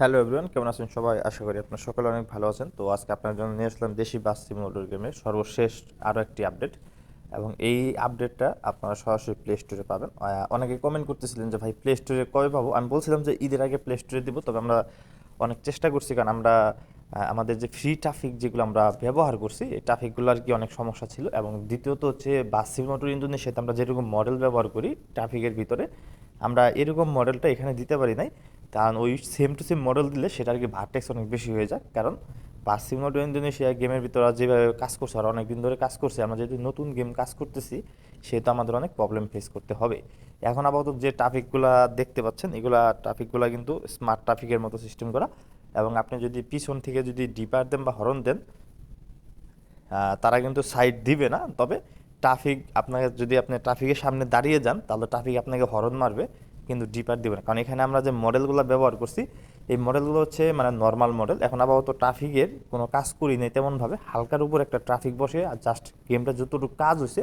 Hello everyone, কেমন আছেন সবাই? আশা করি আপনার সকলে অনেক ভালো আছেন। তো আজকে আপনার জন্য নিয়ে আসলাম দেশি বাস সিমুলেটর গেমের সর্বশেষ আরও একটি আপডেট। এবং এই আপডেটটা আপনারা সরাসরি প্লে স্টোরে পাবেন। অনেকে কমেন্ট করতেছিলেন যে, ভাই প্লে স্টোরে কবে পাবো? আমি বলছিলাম যে, ঈদের আগে প্লে স্টোরে দিব, তবে আমরা অনেক চেষ্টা করছি। কারণ আমরা আমাদের যে ফ্রি ট্রাফিক যেগুলো আমরা ব্যবহার করছি, এই ট্রাফিকগুলো আর কি অনেক সমস্যা ছিল। এবং দ্বিতীয়ত হচ্ছে, বাস সিমুলেটর ইন্দোনেশিয়াতে আমরা যেরকম মডেল ব্যবহার করি ট্রাফিকের ভিতরে, আমরা এরকম মডেলটা এখানে দিতে পারি নাই। কারণ ওই সেম টু সেম মডেল দিলে সেটা আর কি ভার্টেক্স অনেক বেশি হয়ে যায়। কারণ সিমুলেটর ইন্দোনেশিয়া গেমের ভিতরে যেভাবে কাজ করছে, আর অনেক দিন ধরে কাজ করছে, আমরা যেহেতু নতুন গেম কাজ করতেছি, সেহেতু আমাদের অনেক প্রবলেম ফেস করতে হবে। এখন আপাতত যে ট্রাফিকগুলা দেখতে পাচ্ছেন, এগুলা ট্রাফিকগুলা কিন্তু স্মার্ট ট্রাফিকের মতো সিস্টেম করা। এবং আপনি যদি পিছন থেকে যদি ডিপার দেন বা হরন দেন তারা কিন্তু সাইড দিবে না। তবে ট্রাফিক আপনাকে, যদি আপনি ট্রাফিকের সামনে দাঁড়িয়ে যান, তাহলে ট্রাফিক আপনাকে হরন মারবে। কিন্তু ডিপার দিবে না। কারণ এখানে আমরা যে মডেলগুলো ব্যবহার করছি, এই মডেলগুলো হচ্ছে মানে নর্মাল মডেল এখন আপাতত ট্রাফিকের কোনো কাজ করি নেই তেমনভাবে। হালকার উপর একটা ট্রাফিক বসে আর জাস্ট গেমটা যতটুকু কাজ হয়েছে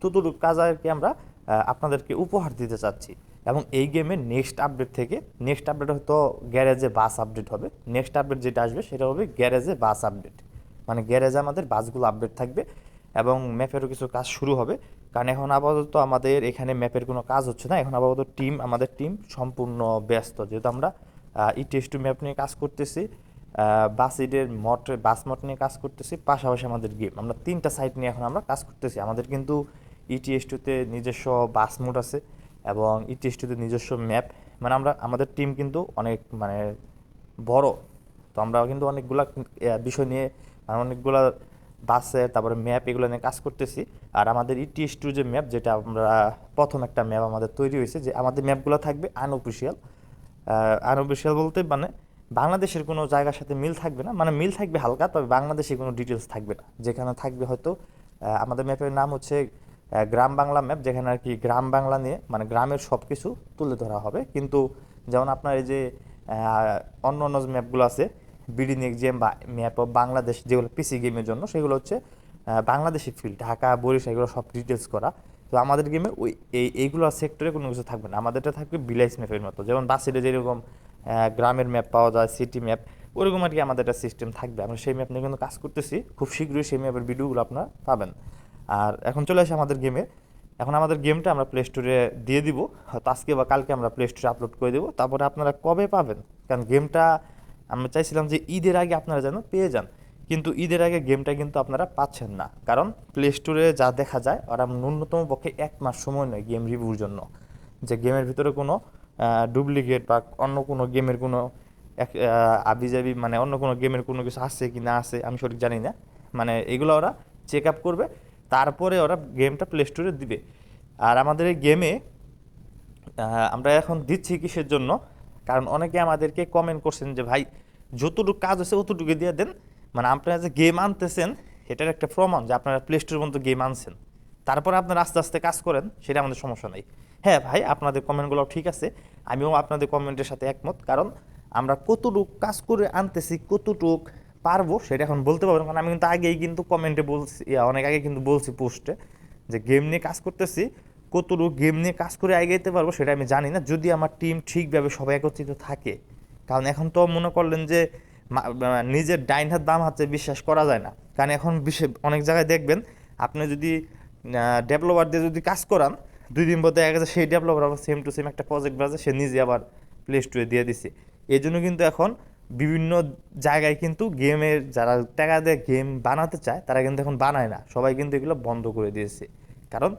ততটুকু কাজ আর কি আমরা আপনাদেরকে উপহার দিতে চাচ্ছি। এবং এই গেমের নেক্সট আপডেট থেকে নেক্সট আপডেট হয়তো গ্যারেজে বাস আপডেট হবে। নেক্সট আপডেট যেটা আসবে সেটা হবে গ্যারেজে বাস আপডেট মানে গ্যারেজে আমাদের বাসগুলো আপডেট থাকবে এবং ম্যাপেরও কিছু কাজ শুরু হবে। কারণ এখন আপাতত আমাদের এখানে ম্যাপের কোনো কাজ হচ্ছে না। এখন আপাতত টিম, আমাদের টিম সম্পূর্ণ ব্যস্ত। যেহেতু আমরা ইটিএস টু ম্যাপ নিয়ে কাজ করতেছি বাস ইডের মট বাস মট নিয়ে কাজ করতেছি, পাশাপাশি আমাদের গেম। আমরা তিনটা সাইট নিয়ে এখন আমরা কাজ করতেছি। আমাদের কিন্তু ইটিএস টুতে নিজস্ব বাস মোড আছে এবং ইটিএস টুতে নিজস্ব ম্যাপ। মানে আমরা, আমাদের টিম কিন্তু অনেক মানে বড়। তো আমরা কিন্তু অনেকগুলা বিষয় নিয়ে মানে অনেকগুলা বাসের তারপরে ম্যাপ এগুলো নিয়ে কাজ করতেছি। আর আমাদের ইটিএস টু যে ম্যাপ, যেটা আমরা প্রথম একটা ম্যাপ আমাদের তৈরি হয়েছে, যে আমাদের ম্যাপগুলো থাকবে আনঅফিসিয়াল আনঅফিসিয়াল বলতে মানে বাংলাদেশের কোনো জায়গার সাথে মিল থাকবে না। মানে মিল থাকবে হালকা, তবে বাংলাদেশে কোনো ডিটেলস থাকবে না। যেখানে থাকবে হয়তো আমাদের ম্যাপের নাম হচ্ছে গ্রাম বাংলা ম্যাপ, যেখানে আর কি গ্রাম বাংলা নিয়ে মানে গ্রামের সব কিছু তুলে ধরা হবে। কিন্তু যেমন আপনার এই যে অন্য অন্য ম্যাপগুলো আছে বিডি গেম বা ম্যাপ অফ বাংলাদেশ যেগুলো পিসি গেমের জন্য, সেগুলো হচ্ছে বাংলাদেশি ফিল্ড ঢাকা, বরিশাল, এগুলো সব ডিটেলস করা। তো আমাদের গেমে ওই, এই, এইগুলো সেক্টরে কোনো কিছু থাকবে না। আমাদেরটা থাকবে বিলাইস ম্যাপের মতো। যেমন বাসিতে যেরকম গ্রামের ম্যাপ পাওয়া যায় সিটি ম্যাপ ওরকম আর কি আমাদের একটা সিস্টেম থাকবে। আমরা সেই ম্যাপ নিয়ে কিন্তু কাজ করতেছি। খুব শীঘ্রই সেই ম্যাপের ভিডিওগুলো আপনারা পাবেন। আর এখন চলে আসে আমাদের গেমে এখন আমাদের গেমটা আমরা প্লে স্টোরে দিয়ে দিব। হয়তো আজকে বা কালকে আমরা প্লে স্টোরে আপলোড করে দেবো। তারপরে আপনারা কবে পাবেন? কারণ গেমটা আমরা চাইছিলাম যে ঈদের আগে আপনারা যেন পেয়ে যান। কিন্তু ঈদের আগে গেমটা কিন্তু আপনারা পাচ্ছেন না। কারণ প্লে স্টোরে যা দেখা যায়, ওরা ন্যূনতম পক্ষে এক মাস সময় নেয় গেম রিভিউর জন্য। যে গেমের ভিতরে কোনো ডুপ্লিকেট বা অন্য কোনো গেমের কোনো এক- আবিজাবি মানে অন্য কোনো গেমের কোনো কিছু আছে কি না আছে আমি সঠিক জানি না। মানে এগুলো ওরা চেক আপ করবে, তারপরে ওরা গেমটা প্লে স্টোরে দিবে। আর আমাদের এই গেমে আমরা এখন দিচ্ছি কিসের জন্য? কারণ অনেকে আমাদেরকে কমেন্ট করছেন যে, ভাই, যতটুকু কাজ আছে অতটুকু দিয়ে দেন। মানে আপনারা যে গেম আনতেছেন, এটার একটা প্রমাণ যে আপনারা প্লে স্টোরের মধ্যে গেম আনছেন। তারপরে আপনারা আস্তে আস্তে কাজ করেন, সেটা আমাদের সমস্যা নেই। হ্যাঁ ভাই, আপনাদের কমেন্টগুলো ঠিক আছে। আমিও আপনাদের কমেন্টের সাথে একমত। কারণ আমরা কতটুক কাজ করে আনতেছি, কতটুক পারব, সেটা এখন বলতে পারব কারণ আমি কিন্তু আগেই কিন্তু কমেন্টে বলছি, অনেক আগে কিন্তু বলছি পোস্টে যে গেম নিয়ে কাজ করতেছি কতটুকু গেম নিয়ে কাজ করে এগোতে পারব সেটা আমি জানি না। যদি আমার টিম ঠিকভাবে সবাই একত্রিত থাকে, কারণ এখন তো মনে করলেন যে নিজের ডাইন হাত বাম হাতে বিশ্বাস করা যায় না। কারণ এখন বিশেষ অনেক জায়গায় দেখবেন, আপনি যদি ডেভেলপার দিয়ে যদি কাজ করান, দুই দিন পর দেখা সেই ডেভেলপার আবার সেম টু সেম একটা প্রজেক্ট বাজে সে নিজে আবার প্লে স্টোরে দিয়ে দিছে। এই জন্য কিন্তু এখন বিভিন্ন জায়গায় কিন্তু গেমের যারা টাকা দিয়ে গেম বানাতে চায়, তারা কিন্তু এখন বানায় না। সবাই কিন্তু এগুলো বন্ধ করে দিয়েছে। কারণ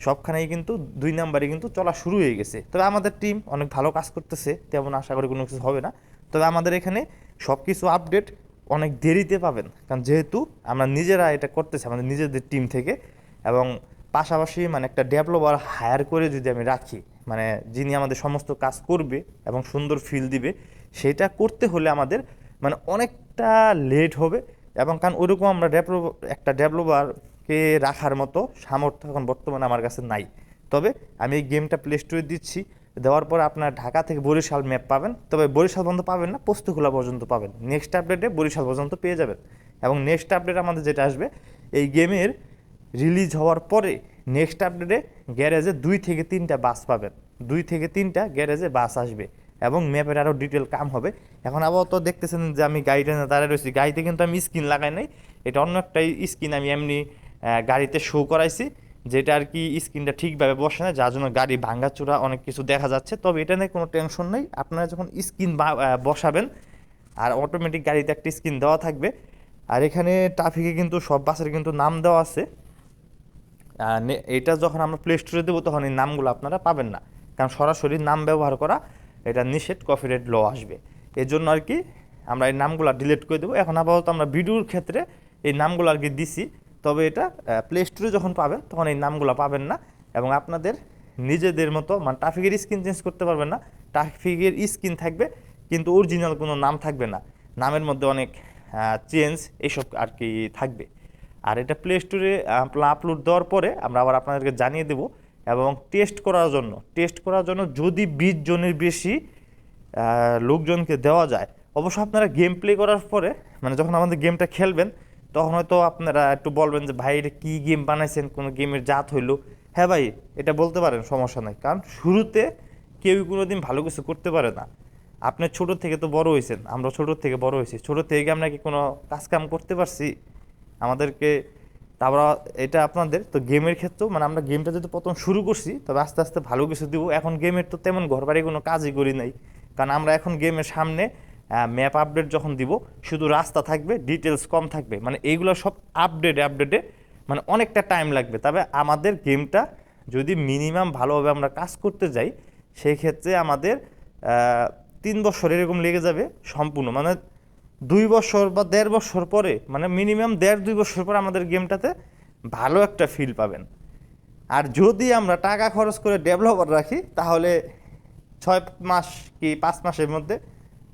সবখানেই কিন্তু দুই নাম্বারে কিন্তু চলা শুরু হয়ে গেছে। তবে আমাদের টিম অনেক ভালো কাজ করতেছে, তেমন আশা করি কোনো কিছু হবে না। তবে আমাদের এখানে সব কিছু আপডেট অনেক দেরিতে পাবেন। কারণ যেহেতু আমরা নিজেরা এটা করতেছি, আমাদের নিজেদের টিম থেকে। এবং পাশাপাশি মানে একটা ডেভেলপার হায়ার করে যদি আমি রাখি মানে যিনি আমাদের সমস্ত কাজ করবে এবং সুন্দর ফিল দিবে, সেটা করতে হলে আমাদের মানে অনেকটা লেট হবে। এবং কারণ ওরকম আমরা ডেভেলপ একটা ডেভেলপারকে রাখার মতো সামর্থ্য এখন বর্তমানে আমার কাছে নাই। তবে আমি এই গেমটা প্লে স্টোরে দিচ্ছি। দেওয়ার পর আপনার ঢাকা থেকে বরিশাল ম্যাপ পাবেন। তবে বরিশাল পর্যন্ত পাবেন না, পোস্তখোলা পর্যন্ত পাবেন। নেক্সট আপডেটে বরিশাল পর্যন্ত পেয়ে যাবেন। এবং নেক্সট আপডেট আমাদের যেটা আসবে, এই গেমের রিলিজ হওয়ার পরে নেক্সট আপডেটে গ্যারেজে দুই থেকে তিনটা বাস পাবেন। দুই থেকে তিনটা গ্যারেজে বাস আসবে এবং ম্যাপের আরও ডিটেল কাম হবে। এখন আপাতত দেখতেছেন যে আমি গাড়িটা দাঁড়ায় রয়েছি। গাড়িতে কিন্তু আমি স্ক্রিন লাগাই নাই। এটা অন্য একটা স্ক্রিন আমি এমনি গাড়িতে শো করাইছি, যেটা আর কি স্ক্রিনটা ঠিকভাবে বসে না, যার জন্য গাড়ি ভাঙ্গাচোরা অনেক কিছু দেখা যাচ্ছে। তবে এটা নিয়ে কোনো টেনশন নেই, আপনারা যখন স্ক্রিন বসাবেন, আর অটোমেটিক গাড়িতে একটা স্ক্রিন দেওয়া থাকবে। আর এখানে ট্রাফিকে কিন্তু সব বাসের কিন্তু নাম দেওয়া আছে। এটা যখন আমরা প্লে স্টোরে দেবো, তখন এই নামগুলো আপনারা পাবেন না। কারণ সরাসরি নাম ব্যবহার করা, এটা নিষেধ কপিরাইট ল আসবে। এর জন্য আর কি আমরা এই নামগুলো ডিলিট করে দেবো। এখন আপাতত আমরা ভিডিওর ক্ষেত্রে এই নামগুলো আর কি দিছি। তবে এটা প্লে স্টোরে যখন পাবেন, তখন এই নামগুলো পাবেন না এবং আপনাদের নিজেদের মতো মানে ট্রাফিকের স্ক্রিন চেঞ্জ করতে পারবেন না। ট্রাফিকের স্ক্রিন থাকবে, কিন্তু অরিজিনাল কোনো নাম থাকবে না। নামের মধ্যে অনেক চেঞ্জ এইসব আর কি থাকবে। আর এটা প্লে স্টোরে আপলোড দেওয়ার পরে আমরা আবার আপনাদেরকে জানিয়ে দেব এবং টেস্ট করার জন্য টেস্ট করার জন্য যদি বিশ জনের বেশি লোকজনকে দেওয়া যায়, অবশ্য আপনারা গেম প্লে করার পরে মানে যখন আমাদের গেমটা খেলবেন তখন হয়তো আপনারা একটু বলবেন যে, ভাই, এটা কী গেম বানাইছেন? কোনো গেমের জাত হইল? হ্যাঁ ভাই, এটা বলতে পারেন, সমস্যা নাই। কারণ শুরুতে কেউ কোনো দিন ভালো কিছু করতে পারে না। আপনি ছোট থেকে তো বড় হয়েছেন, আমরা ছোট থেকে বড় হয়েছি। ছোট থেকে আমরা কি কোনো কাজ কাম করতে পারছি? আমাদেরকে, তারপর এটা আপনাদের, তো গেমের ক্ষেত্রেও মানে আমরা গেমটা যদি প্রথম শুরু করছি, তবে আস্তে আস্তে ভালো কিছু দিব। এখন গেমের তো তেমন ঘর বাড়ি কোনো কাজই করি নাই। কারণ আমরা এখন গেমের সামনে ম্যাপ আপডেট যখন দিব, শুধু রাস্তা থাকবে ডিটেলস কম থাকবে। মানে এইগুলো সব আপডেট আপডেটে মানে অনেকটা টাইম লাগবে। তবে আমাদের গেমটা যদি মিনিমাম ভালোভাবে আমরা কাজ করতে যাই সেই ক্ষেত্রে আমাদের তিন বছর এরকম লেগে যাবে সম্পূর্ণ। মানে দুই বছর বা দেড় বছর পরে মানে মিনিমাম দেড় দুই বছর পরে আমাদের গেমটাতে ভালো একটা ফিল পাবেন। আর যদি আমরা টাকা খরচ করে ডেভেলপার রাখি, তাহলে ছয় মাস কি পাঁচ মাসের মধ্যে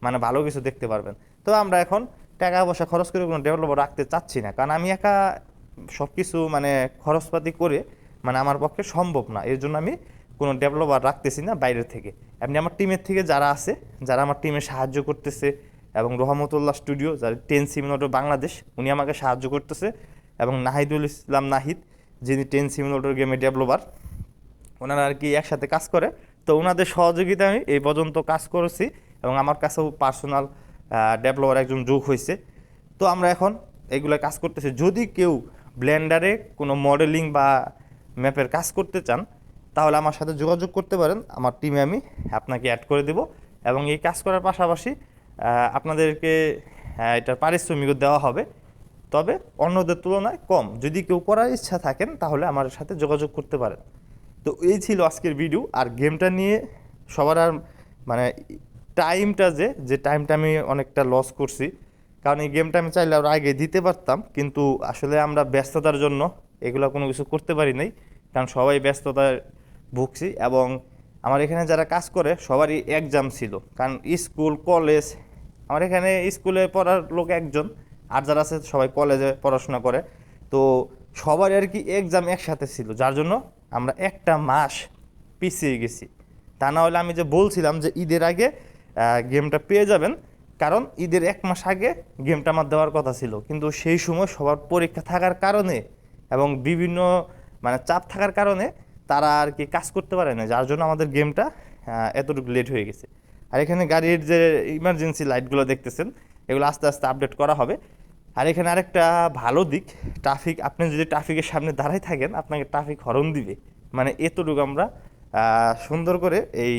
মানে ভালো কিছু দেখতে পারবেন। তো আমরা এখন টাকা পয়সা খরচ করে কোনো ডেভেলপার রাখতে চাচ্ছি না। কারণ আমি একা সব কিছু মানে খরচপাতি করে মানে আমার পক্ষে সম্ভব না। এর জন্য আমি কোনো ডেভেলপার রাখতেছি না বাইরের থেকে। এমনি আমার টিমের থেকে যারা আছে, যারা আমার টিমে সাহায্য করতেছে এবং রহমতুল্লাহ স্টুডিও যার টেন সিমিনোটর বাংলাদেশ, উনি আমাকে সাহায্য করতেছে এবং নাহিদুল ইসলাম নাহিদ, যিনি টেন সিমিনোটর গেমে ডেভেলপার ওনারা আর কি একসাথে কাজ করে। তো ওনাদের সহযোগিতা আমি এই পর্যন্ত কাজ করেছি। এবং আমার কাছেও পার্সোনাল ডেভেলপার একজন যোগ হয়েছে তো আমরা এখন এগুলো কাজ করতেছি। যদি কেউ ব্লেন্ডারে কোনো মডেলিং বা ম্যাপের কাজ করতে চান, তাহলে আমার সাথে যোগাযোগ করতে পারেন। আমার টিমে আমি আপনাকে অ্যাড করে দেব এবং এই কাজ করার পাশাপাশি আপনাদেরকে এটার পারিশ্রমিকও দেওয়া হবে। তবে অন্যদের তুলনায় কম। যদি কেউ করার ইচ্ছা থাকেন, তাহলে আমার সাথে যোগাযোগ করতে পারেন। তো এই ছিল আজকের ভিডিও আর গেমটা নিয়ে সবার আর মানে টাইমটা যে যে টাইমটা আমি অনেকটা লস করছি। কারণ এই গেমটা আমি চাইলে আরও আগে দিতে পারতাম, কিন্তু আসলে আমরা ব্যস্ততার জন্য এগুলো কোনো কিছু করতে পারি নাই। কারণ সবাই ব্যস্ততায় ভুগছি এবং আমার এখানে যারা কাজ করে, সবারই এক্সাম ছিল। কারণ স্কুল কলেজ আমার এখানে স্কুলে পড়ার লোক একজন, আর যারা আছে সবাই কলেজে পড়াশোনা করে। তো সবার আর কি এক্সাম একসাথে ছিল। যার জন্য আমরা একটা মাস পিছিয়ে গেছি। তা না হলে আমি যে বলছিলাম যে ঈদের আগে গেমটা পেয়ে যাবেন। কারণ ঈদের এক মাস আগে গেমটা আমার দেওয়ার কথা ছিল। কিন্তু সেই সময় সবার পরীক্ষা থাকার কারণে এবং বিভিন্ন মানে চাপ থাকার কারণে তারা আর কি কাজ করতে পারে না। যার জন্য আমাদের গেমটা এতটুকু লেট হয়ে গেছে। আর এখানে গাড়ির যে ইমার্জেন্সি লাইটগুলো দেখতেছেন, এগুলো আস্তে আস্তে আপডেট করা হবে। আর এখানে আরেকটা ভালো দিক ট্রাফিক আপনি যদি ট্রাফিকের সামনে দাঁড়াই থাকেন, আপনাকে ট্রাফিক হরন দিবে। মানে এতটুকু আমরা সুন্দর করে এই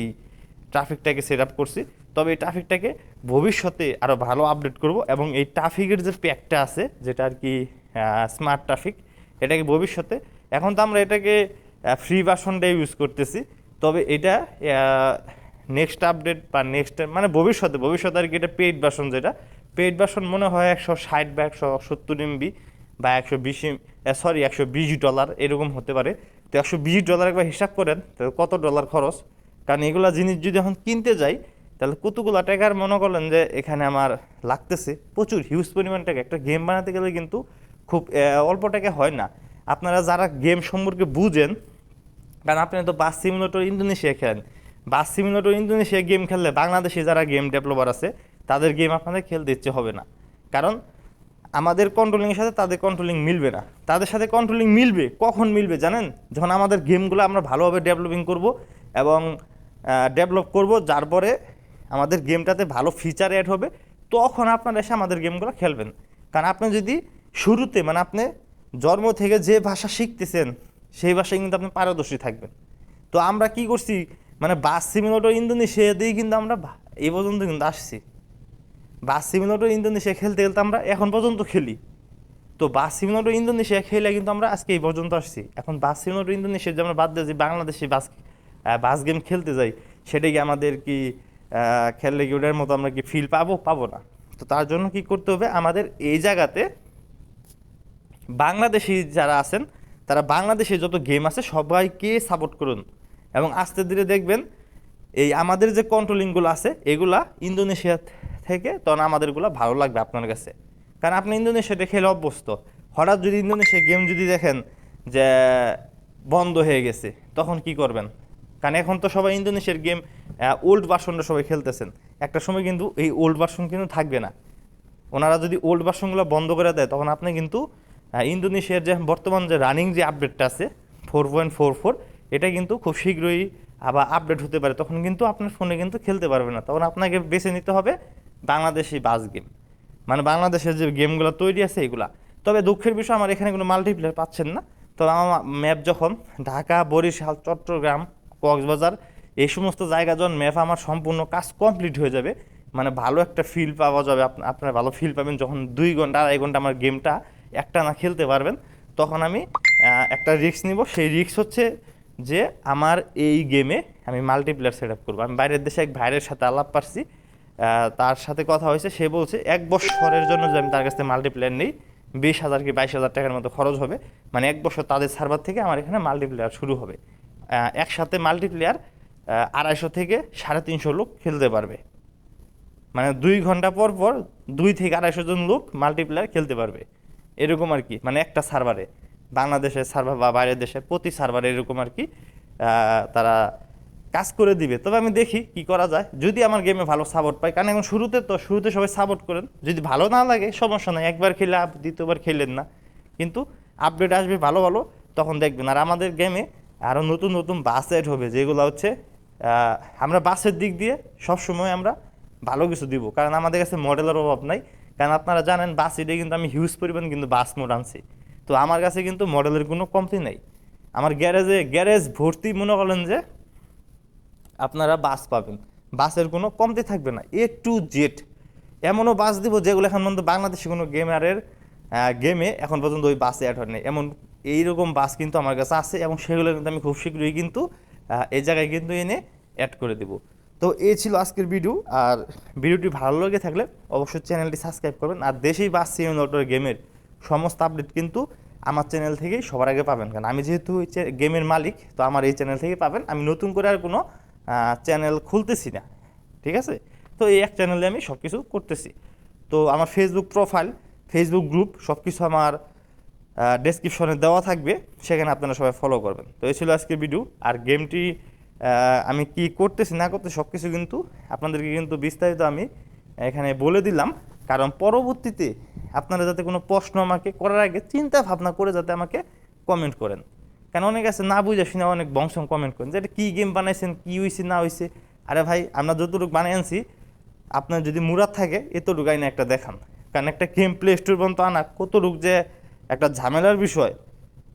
ট্রাফিকটাকে সেট আপ করছি। তবে এই ট্রাফিকটাকে ভবিষ্যতে আরও ভালো আপডেট করব এবং এই ট্রাফিকের যে প্যাকটা আছে, যেটা আর কি স্মার্ট ট্রাফিক এটাকে ভবিষ্যতে, এখন তো আমরা এটাকে ফ্রি ভার্সনটাই ইউজ করতেছি। তবে এটা নেক্সট আপডেট বা নেক্সট মানে ভবিষ্যতে ভবিষ্যতে আর কি এটা পেইড ভার্সন যেটা পেইড ভার্সন মনে হয় একশো ষাট বা একশো সত্তর এমবি বা একশো বিশ সরি একশো বিশ ডলার এরকম হতে পারে। তো একশো বিশ ডলার একবার হিসাব করেন, তো কত ডলার খরচ? কারণ এগুলা জিনিস যদি এখন কিনতে যাই তাহলে কতগুলো টাকার মনে করলেন যে এখানে আমার লাগতেছে। প্রচুর হিউজ পরিমাণ টাকা একটা গেম বানাতে গেলে কিন্তু খুব অল্প টাকা হয় না। আপনারা যারা গেম সম্পর্কে বুঝেন, কারণ আপনি তো বাস সিমুলেটর ইন্দোনেশিয়া খেলেন। বাস সিমুলেটর ইন্দোনেশিয়া গেম খেললে বাংলাদেশে যারা গেম ডেভেলপার আছে, তাদের গেম আপনাদের খেলতে ইচ্ছে হবে না। কারণ আমাদের কন্ট্রোলিংয়ের সাথে তাদের কন্ট্রোলিং মিলবে না। তাদের সাথে কন্ট্রোলিং মিলবে, কখন মিলবে জানেন? যখন আমাদের গেমগুলো আমরা ভালোভাবে ডেভেলপিং করব এবং ডেভেলপ করব, যার পরে আমাদের গেমটাতে ভালো ফিচার অ্যাড হবে, তখন আপনারা এসে আমাদের গেমগুলো খেলবেন। কারণ আপনি যদি শুরুতে মানে আপনি জন্ম থেকে যে ভাষা শিখতেছেন, সেই ভাষায় কিন্তু আপনি পারদর্শী থাকবেন। তো আমরা কি করছি মানে বাস সিমিনোটো ইন্দোনেশিয়া দিয়ে কিন্তু আমরা এই পর্যন্ত কিন্তু আসছি। বাস সিমিনোটো ইন্দোনেশিয়া খেলতে খেলতে আমরা এখন পর্যন্ত খেলি। তো বাস সিমিনোটো ইন্দোনেশিয়া খেলে কিন্তু আমরা আজকে এই পর্যন্ত আসছি। এখন বাস সিমিনোটো ইন্দোনেশিয়া যে আমরা বাদ দিয়ে যে বাংলাদেশে বাস বাস গেম খেলতে যাই সেটা কি আমাদের কি খেললে ওটার মতো আমরা কি ফিল পাবো? পাবো না। তো তার জন্য কি করতে হবে? আমাদের এই জায়গাতে বাংলাদেশি যারা আছেন, তারা বাংলাদেশে যত গেম আছে সবাইকে সাপোর্ট করুন। এবং আস্তে ধীরে দেখবেন, এই আমাদের যে কন্ট্রোলিংগুলো আছে, এগুলা ইন্দোনেশিয়া থেকে, তখন আমাদেরগুলো ভালো লাগবে আপনার কাছে। কারণ আপনি ইন্দোনেশিয়াতে খেলে অভ্যস্ত। হঠাৎ যদি ইন্দোনেশিয়া গেম যদি দেখেন যে বন্ধ হয়ে গেছে, তখন কি করবেন? কারণ এখন তো সবাই ইন্দোনেশিয়ার গেম ওল্ড ভার্সনটা সবাই খেলতেছেন। একটা সময় কিন্তু এই ওল্ড ভার্সন কিন্তু থাকবে না। ওনারা যদি ওল্ড ভার্সনগুলো বন্ধ করে দেয়, তখন আপনি কিন্তু ইন্দোনেশিয়ার যে বর্তমান যে রানিং যে আপডেটটা আছে ফোর পয়েন্ট ফোর ফোর এটা কিন্তু খুব শীঘ্রই আবার আপডেট হতে পারে। তখন কিন্তু আপনার ফোনে কিন্তু খেলতে পারবে না। তখন আপনাকে বেছে নিতে হবে বাংলাদেশি বাস গেম মানে বাংলাদেশের যে গেমগুলো তৈরি আছে এগুলা। তবে দুঃখের বিষয়, আমার এখানে কোনো মাল্টিপ্লেয়ার পাচ্ছেন না। তবে আমার ম্যাপ যখন ঢাকা, বরিশাল, চট্টগ্রাম, কক্সবাজার এই সমস্ত জায়গা যখন ম্যাপ আমার সম্পূর্ণ কাজ কমপ্লিট হয়ে যাবে মানে ভালো একটা ফিল পাওয়া যাবে, আপ- আপনারা ভালো ফিল পাবেন যখন দুই ঘণ্টা, আড়াই ঘণ্টা আমার গেমটা একটা না খেলতে পারবেন, তখন আমি একটা রিস্ক নিব। সেই রিস্ক হচ্ছে যে আমার এই গেমে আমি মাল্টিপ্লেয়ার সেট আপ করব। আমি বাইরের দেশে এক ভাইয়ের সাথে আলাপ পারছি তার সাথে কথা হয়েছে। সে বলছে, এক বছরের জন্য যে আমি তার কাছ থেকে মাল্টিপ্লেয়ার নেই, বিশ হাজার কি বাইশ হাজার টাকার মতো খরচ হবে। মানে এক বছর তাদের সার্ভার থেকে আমার এখানে মাল্টিপ্লেয়ার শুরু হবে। একসাথে মাল্টিপ্লেয়ার আড়াইশো থেকে সাড়ে তিনশো লোক খেলতে পারবে। মানে দুই ঘণ্টা পর পর দুই থেকে আড়াইশো জন লোক মাল্টিপ্লেয়ার খেলতে পারবে। এরকম আর কি মানে একটা সার্ভারে বাংলাদেশের সার্ভার বা বাইরের দেশে প্রতি সার্ভারে এরকম আর কি তারা কাজ করে দিবে। তবে আমি দেখি কি করা যায়। যদি আমার গেমে ভালো সাপোর্ট পাই কারণ এখন শুরুতে তো, শুরুতে সবাই সাপোর্ট করেন। যদি ভালো না লাগে, সমস্যা নাই। একবার খেলে দ্বিতীয়বার খেলেন না। কিন্তু আপডেট আসবে ভালো ভালো, তখন দেখবেন। আর আমাদের গেমে আরও নতুন নতুন বাস অ্যাড হবে, যেগুলো হচ্ছে আমরা বাসের দিক দিয়ে সবসময় আমরা ভালো কিছু দিব। কারণ আমাদের কাছে মডেলের অভাব নাই। কারণ আপনারা জানেন, বাস এটা কিন্তু আমি হিউজ পরিমাণ কিন্তু বাস মোড আনছি। তো আমার কাছে কিন্তু মডেলের কোনো কমতি নেই। আমার গ্যারেজে, গ্যারেজ ভর্তি মনে করেন যে আপনারা বাস পাবেন। বাসের কোনো কমতি থাকবে না। এ টু জেড এমনও বাস দিব যেগুলো এখন পর্যন্ত বাংলাদেশে কোনো গেমারের গেমে এখন পর্যন্ত ওই বাসে অ্যাড হয়নি। এমন এইরকম বাস কিন্তু আমার কাছে আছে এবং সেগুলো কিন্তু আমি খুব শীঘ্রই কিন্তু এই জায়গায় কিন্তু এনে অ্যাড করে দেবো। তো এই ছিল আজকের ভিডিও আর ভিডিওটি ভালো লেগে থাকলে অবশ্যই চ্যানেলটি সাবস্ক্রাইব করবেন। আর দেশেই বাস সিমিউলেটর গেমের সমস্ত আপডেট কিন্তু আমার চ্যানেল থেকেই সবার আগে পাবেন। কারণ আমি যেহেতু গেমের মালিক, তো আমার এই চ্যানেল থেকে পাবেন। আমি নতুন করে আর কোনো চ্যানেল খুলতেছি না। ঠিক আছে? তো এই এক চ্যানেলে আমি সব কিছু করতেছি। তো আমার ফেসবুক প্রোফাইল ফেসবুক গ্রুপ সব কিছু আমার ডেসক্রিপশনে দেওয়া থাকবে, সেখানে আপনারা সবাই ফলো করবেন। তো এই ছিল আজকের ভিডিও আর গেমটি আমি কি করতেছি, না করতে সব কিছু কিন্তু আপনাদেরকে কিন্তু বিস্তারিত আমি এখানে বলে দিলাম। কারণ পরবর্তীতে আপনারা যাতে কোনো প্রশ্ন আমাকে করার আগে চিন্তা ভাবনা করে যাতে আমাকে কমেন্ট করেন। কারণ অনেক আছে, না বুঝে শুনে অনেক বংশম কমেন্ট করেন যে, এটা কী গেম বানাইছেন, কী হয়েছে না হয়েছে আরে ভাই, আমরা যতটুকু বানিয়ে আনছি, আপনার যদি মুরাদ থাকে, এতটুকু আইনে একটা দেখান। কারণ একটা গেম প্লে স্টোর পর্যন্ত আনা, কতটুক যে একটা ঝামেলার বিষয়,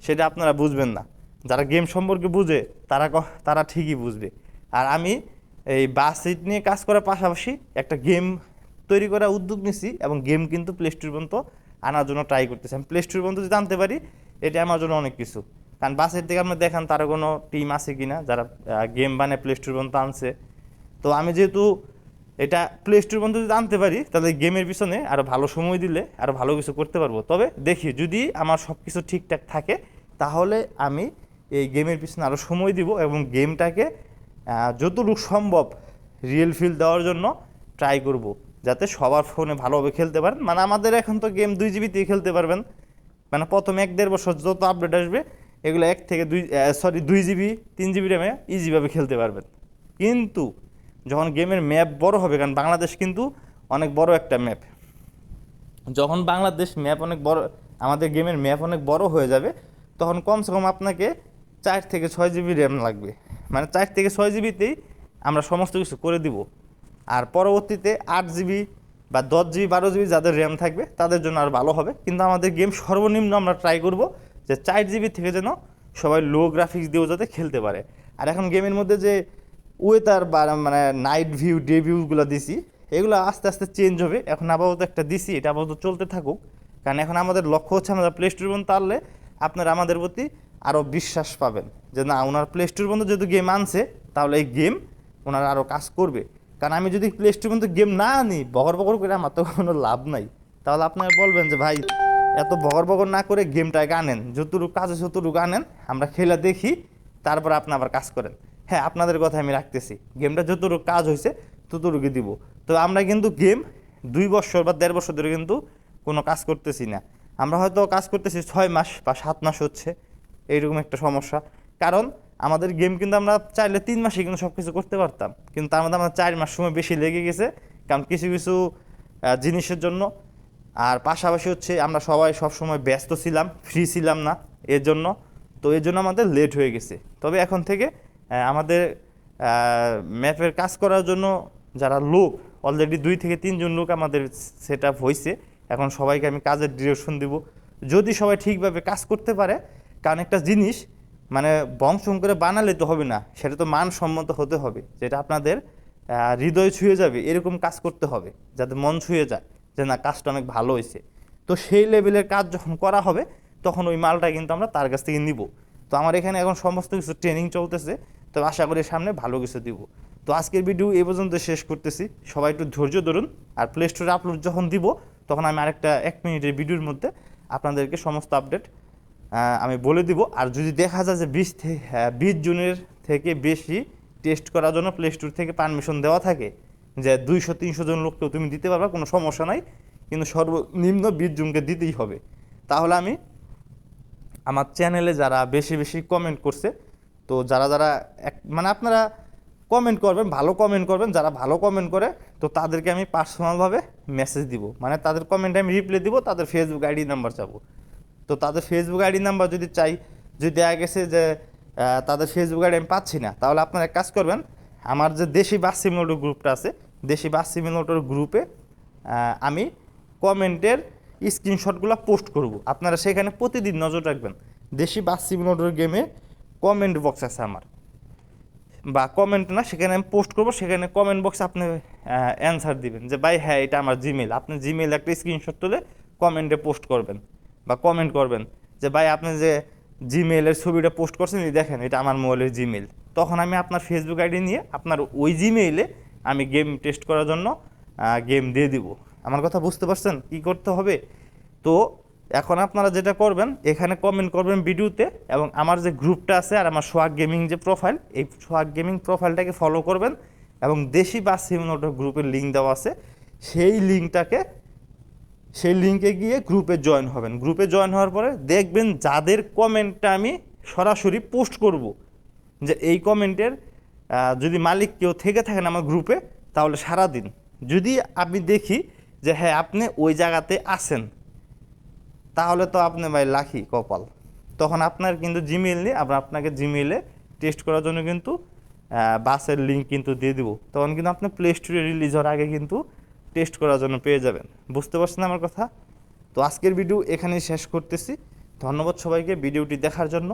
সেটা আপনারা বুঝবেন না। যারা গেম সম্পর্কে বুঝে, তারা তারা ঠিকই বুঝবে। আর আমি এই বাস সিট নিয়ে কাজ করার পাশাপাশি একটা গেম তৈরি করার উদ্যোগ নিছি এবং গেম কিন্তু প্লে স্টোর পর্যন্ত আনার জন্য ট্রাই করতেছি। আমি প্লে স্টোর পর্যন্ত যদি জানতে পারি, এটা আমার জন্য অনেক কিছু। কারণ বাসের দিকে আপনি দেখান তার কোনো টিম আছে কি না যারা গেম বানিয়ে প্লে স্টোর পর্যন্ত আনছে। তো আমি যেহেতু এটা প্লে স্টোর পর্যন্ত যদি আনতে পারি, তাহলে গেমের পিছনে আরও ভালো সময় দিলে আরও ভালো কিছু করতে পারব। তবে দেখি, যদি আমার সব কিছু ঠিকঠাক থাকে, তাহলে আমি এই গেমের পিছনে আরও সময় দিব এবং গেমটাকে যতটুকু সম্ভব রিয়েল ফিল দেওয়ার জন্য ট্রাই করব। যাতে সবার ফোনে ভালোভাবে খেলতে পারেন। মানে আমাদের এখন তো গেম দুই জিবিতেই খেলতে পারবেন। মানে প্রথম এক দেড় বছর যত আপডেট আসবে, এগুলো এক থেকে দুই সরি দুই জিবি তিন জিবি র্যামে ইজিভাবে খেলতে পারবেন। কিন্তু যখন গেমের ম্যাপ বড় হবে, কারণ বাংলাদেশ কিন্তু অনেক বড় একটা ম্যাপ। যখন বাংলাদেশ ম্যাপ অনেক বড়, আমাদের গেমের ম্যাপ অনেক বড় হয়ে যাবে, তখন কমসে কম আপনাকে চার থেকে ছয় জিবি র্যাম লাগবে। মানে চার থেকে ছয় জিবিতেই আমরা সমস্ত কিছু করে দিব। আর পরবর্তীতে আট জিবি বা দশ জিবি, বারো জিবি যাদের র্যাম থাকবে, তাদের জন্য আর ভালো হবে। কিন্তু আমাদের গেম সর্বনিম্ন আমরা ট্রাই করব যে চার জিবি থেকে যেন সবাই লো গ্রাফিক্স দিয়েও যাতে খেলতে পারে। আর এখন গেমের মধ্যে যে ওয়েদার বা মানে নাইট ভিউ ডে ভিউগুলো দিছি, এগুলো আস্তে আস্তে চেঞ্জ হবে। এখন আপাতত একটা দিছি, এটা আপাতত চলতে থাকুক। কারণ এখন আমাদের লক্ষ্য হচ্ছে আমরা প্লে স্টোর পর্যন্ত আনলে আপনারা আমাদের প্রতি আরও বিশ্বাস পাবেন যে না, ওনার প্লে স্টোর পর্যন্ত যেহেতু গেম আনছে, তাহলে এই গেম ওনারা আরও কাজ করবে। কারণ আমি যদি প্লে স্টোর পর্যন্ত গেম না আনি বগর বগর করে আমার তো কোনো লাভ নাই। তাহলে আপনারা বলবেন যে, ভাই, এত বগর বগর না করে গেমটাকে আনেন। যতটুকু কাজ আছে ততটুকু আনেন, আমরা খেলে দেখি, তারপর আপনি আবার কাজ করেন। হ্যাঁ আপনাদের কথা আমি রাখতেছি। গেমটা যতটুকু কাজ হয়েছে ততটুকু দিব। তো আমরা কিন্তু গেম দুই বছর বা দেড় বছর ধরে কিন্তু কোনো কাজ করতেছি না। আমরা হয়তো কাজ করতেছি ছয় মাস বা সাত মাস হচ্ছে, এইরকম একটা সমস্যা। কারণ আমাদের গেম কিন্তু আমরা চাইলে তিন মাসে কিন্তু সব কিছু করতে পারতাম। কিন্তু তার মধ্যে আমাদের চার মাস সময় বেশি লেগে গেছে, কারণ কিছু কিছু জিনিসের জন্য। আর পাশাপাশি হচ্ছে আমরা সবাই সব সময় ব্যস্ত ছিলাম, ফ্রি ছিলাম না, এর জন্য। তো এর জন্য আমাদের লেট হয়ে গেছে। তবে এখন থেকে আমাদের ম্যাপের কাজ করার জন্য যারা লোক অলরেডি দুই থেকে তিনজন লোক আমাদের সেট আপ হয়েছে এখন সবাইকে আমি কাজের ডিরেকশন দিব। যদি সবাই ঠিকভাবে কাজ করতে পারে, কারণ একটা জিনিস মানে বংশম করে বানালে তো হবে না, সেটা তো মানসম্মত হতে হবে, যেটা আপনাদের হৃদয় ছুঁয়ে যাবে, এরকম কাজ করতে হবে, যাতে মন ছুঁয়ে যায়, যে না, কাজটা অনেক ভালো হয়েছে তো সেই লেভেলের কাজ যখন করা হবে, তখন ওই মালটা কিন্তু আমরা তার কাছ থেকে নিব। তো আমার এখানে এখন সমস্ত কিছু ট্রেনিং চলতেছে। তো আশা করি সামনে ভালো কিছু দিব। তো আজকের ভিডিও এই পর্যন্ত শেষ করতেছি। সবাই একটু ধৈর্য ধরুন আর প্লে স্টোরে আপলোড যখন দিব, তখন আমি আরেকটা এক মিনিটের ভিডিওর মধ্যে আপনাদেরকে সমস্ত আপডেট আমি বলে দিব। আর যদি দেখা যায় যে বিশ থেকে বিশ জনের থেকে বেশি টেস্ট করার জন্য প্লে স্টোর থেকে পারমিশন দেওয়া থাকে, যে দুইশো, তিনশো জন লোককেও তুমি দিতে পারবা, কোনো সমস্যা নাই। কিন্তু সর্বনিম্ন বিশ জনকে দিতেই হবে। তাহলে আমি আমার চ্যানেলে যারা বেশি বেশি কমেন্ট করছে তো যারা যারা এক মানে আপনারা কমেন্ট করবেন, ভালো কমেন্ট করবেন, যারা ভালো কমেন্ট করে, তো তাদেরকে আমি পার্সোনালভাবে মেসেজ দিব। মানে তাদের কমেন্টে আমি রিপ্লাই দিব, তাদের ফেসবুক আইডি নাম্বার চাবো। তো তাদের ফেসবুক আইডি নাম্বার যদি চাই, যদি দেখা গেছে যে তাদের ফেসবুক আইডি আমি পাচ্ছি না, তাহলে আপনারা এক কাজ করবেন, আমার যে দেশি বাস সিমিনোটোর গ্রুপটা আছে, দেশি বাস সিমিনোটোর গ্রুপে আমি কমেন্টের স্ক্রিনশটগুলো পোস্ট করব। আপনারা সেখানে প্রতিদিন নজর রাখবেন। দেশি বাস সিমিনোটোর গেমে কমেন্ট বক্স আছে আমার। বা কমেন্ট না, সেখানে আমি পোস্ট করব, সেখানে কমেন্ট বক্সে আপনি অ্যান্সার দিবেন যে, ভাই হ্যাঁ এটা আমার জিমেল আপনি জিমেল একটা স্ক্রিনশট তুলে কমেন্টে পোস্ট করবেন বা কমেন্ট করবেন যে, ভাই, আপনি যে জিমেলের ছবিটা পোস্ট করছেন দেখেন, এটা আমার মোবাইলের জিমেল তখন আমি আপনার ফেসবুক আইডি নিয়ে আপনার ওই জিমেইলে আমি গেম টেস্ট করার জন্য গেম দিয়ে দিব। আমার কথা বুঝতে পারছেন? কি করতে হবে? তো এখন আপনারা যেটা করবেন, এখানে কমেন্ট করবেন ভিডিওতে এবং আমার যে গ্রুপটা আছে আর আমার সোয়াগ গেমিং যে প্রোফাইল এই সোয়াগ গেমিং প্রোফাইলটাকে ফলো করবেন এবং দেশি বা সিমিনোটো গ্রুপের লিঙ্ক দেওয়া আছে। সেই লিঙ্কটাকে সেই লিঙ্কে গিয়ে গ্রুপে জয়েন হবেন। গ্রুপে জয়েন হওয়ার পরে দেখবেন যাদের কমেন্টটা আমি সরাসরি পোস্ট করব, যে এই কমেন্টের যদি মালিক কেউ থেকে থাকেন আমার গ্রুপে তাহলে সারা দিন যদি আমি দেখি যে হ্যাঁ আপনি ওই জায়গাতে আছেন তাহলে তো আপনি ভাই লাখি কপাল। তখন আপনার কিন্তু জিমেল নিয়ে আমরা আপনাকে জিমেইলে টেস্ট করার জন্য কিন্তু বাসের লিঙ্ক কিন্তু দিয়ে দিব। তখন কিন্তু আপনি প্লে স্টোরে রিলিজ হওয়ার আগে কিন্তু টেস্ট করার জন্য পেয়ে যাবেন। বুঝতে পারছেন আমার কথা? তো আজকের ভিডিও এখানেই শেষ করতেছি। ধন্যবাদ সবাইকে ভিডিওটি দেখার জন্য।